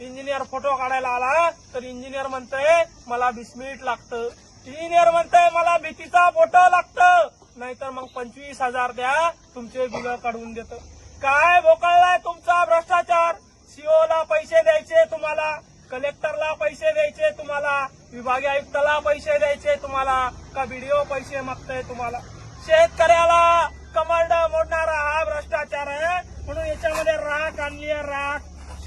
Engineer photo काढायला आला तर इंजिनियर म्हणतोय मला बिस्मिट लागतं. इंजिनियर म्हणतोय मला भीतीचा फोटो लागतं. नाहीतर मग पंचवीस हजार द्या तुमचे बिल काढून देतं. काय बोकळलाय तुमचा भ्रष्टाचार? सीओला पैसे द्यायचे तुम्हाला कलेक्टरला पैसे द्यायचे तुम्हाला विभागीय आयुक्ताला पैसे द्यायचे तुम्हाला का बीडीओ पैसे मागताय तुम्हाला? शेतकऱ्याला कमांड मोडणारा हा भ्रष्टाचार आहे. म्हणून याच्यामध्ये राख आणली राख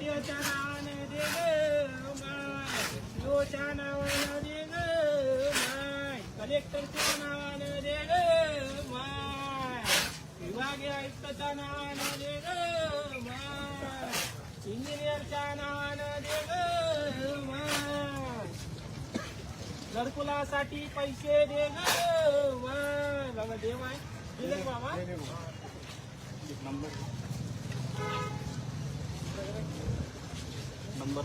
व्हिडिओच्या नावाने माय सीओच्या नावानं माय कलेक्टरच्या नावानं देणं माय विभागीय आयुक्ताच्या नावानं देणं माय इंजिनियरच्या नावानं देणं माय घरकुलासाठी पैसे देणं माय बाबा देव आहे. दिले बाबा. नंबर.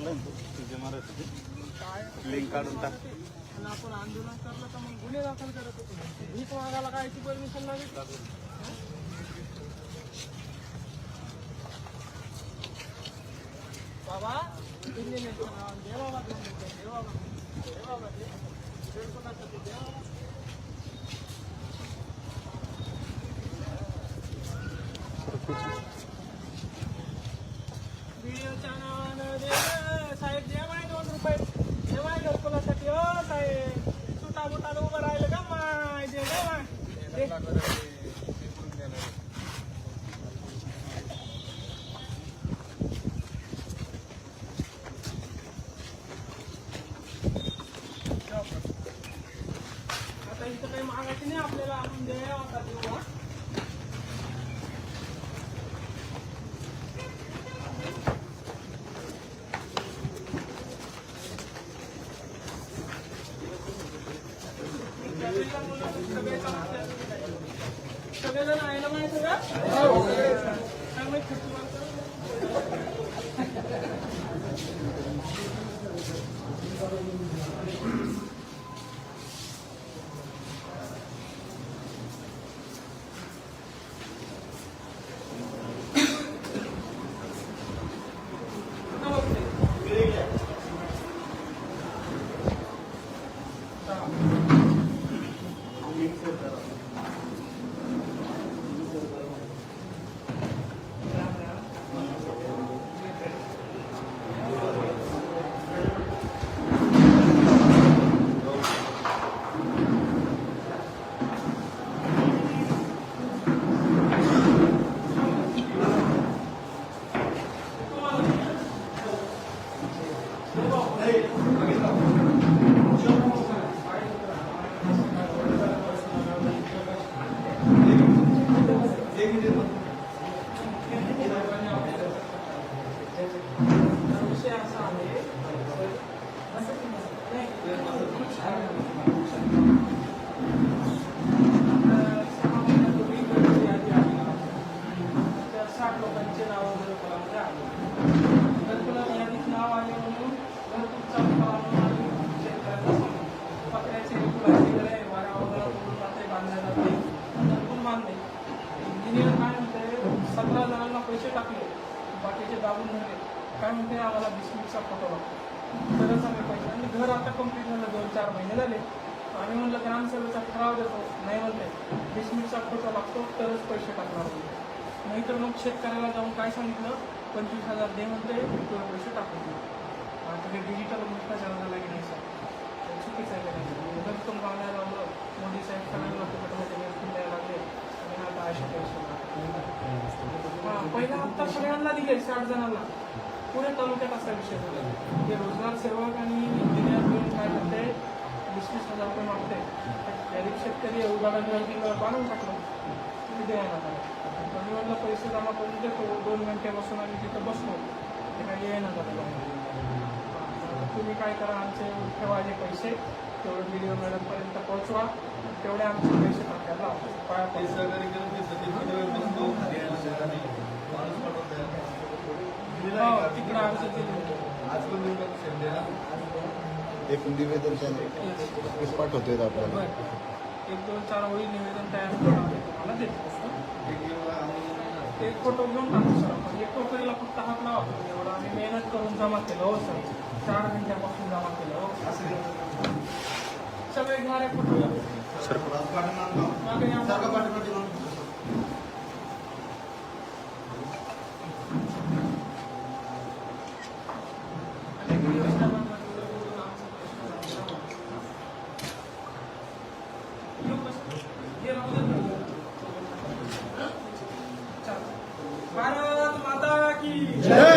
लाईन तुझे मारायचं लिंक काढून टाक. आपण आंदोलन करलं तर मग गुन्हे दाखल करत होतो. भीक मागायला काय ती परमिशन लागेल? बाबा दिल्ली नाव दे बाबा दे बाबा दे बाबा दे दे कोणासाठी दे बाबा व्हिडिओच्या नावानं दे गं. साहेब दे माय दोन रुपये दे माय घरकुलासाठी हो साहेब सुटा बुटाला उभं राहिलं का माय? दे दे माय दे. आता इथं काही मागायची नाही आपल्याला आपण द्या आता देऊ हा. सगळेजण आहे ना माहिती का विषय असा आहे साठ लोकांचे नाव घरकुलामध्ये आले घरकुला यादीत नाव आले म्हणून घरकुल चालू करा म्हणून आम्ही शेतकऱ्यांना सांगितलं. पत्र्याचे फुलाचे घरे वारा वगैरे करून जाते बांधल्या जाते घरकुल बांधले इंजिनियर काय म्हणते सतरा जणांना पैसे टाकले बाकीचे दाबून झाले काय म्हणते आम्हाला बिस्मिटचा फोटो लागतो तरच आम्ही पैसे आणि घर आता कंप्लीट झालं दोन चार महिने झाले. आम्ही म्हणलं ग्रामसभेचा ठराव देतो. नाही म्हणते बिस्मिटचा फोटो लागतो तरच पैसे टाकणार म्हणले. नाहीतर मग शेतकऱ्याला जाऊन काय सांगितलं पंचवीस हजार दे म्हणते तुला पैसे टाकून डिजिटल भ्रष्टाचार झाला की नाही सर? चुकीचं आहे का नाही जर तुम बांधायला लावलं. मोदी साहेब सगळ्यांना द्यायला लागले. आणि आता अशा पैसे पहिला हप्ता सगळ्यांना दिले साठ जणांना. पुणे तालुक्यात असा विषय झाला. ते रोजगार सेवक आणि इंजिनियर मिळून काय करते वीस वीस हजार रुपये मागते गरीब शेतकरी उदाहरण बँकिंगवर बांधून टाकलं. तुम्ही द्यायला कमी तर पैसे जमा करून देतो. दोन घंटे बसून आम्ही तिथं बसलो. ते काही येईना झालं. तुम्ही काय करा आमचे ठेवा जे पैसे. तेवढे व्हिडिओ मॅडमपर्यंत पोहोचवा. तेवढे आमचे पैसे टाकायला लावा. पाया ते हो? एक निवेदन पाठवतोय आपल्याला. एक दोन चार ओळी निवेदन तयार करून तुम्हाला देतो. एक फोटो घेऊन टाकू सर. आपण एक टोकरीला फक्त हात लावा. एवढं आम्ही मेहनत करून जमा केलं हो सर. चार घंट्यापासून जमा केलं हो. सगळे घेणारे फोटो मागे भारत माता की जय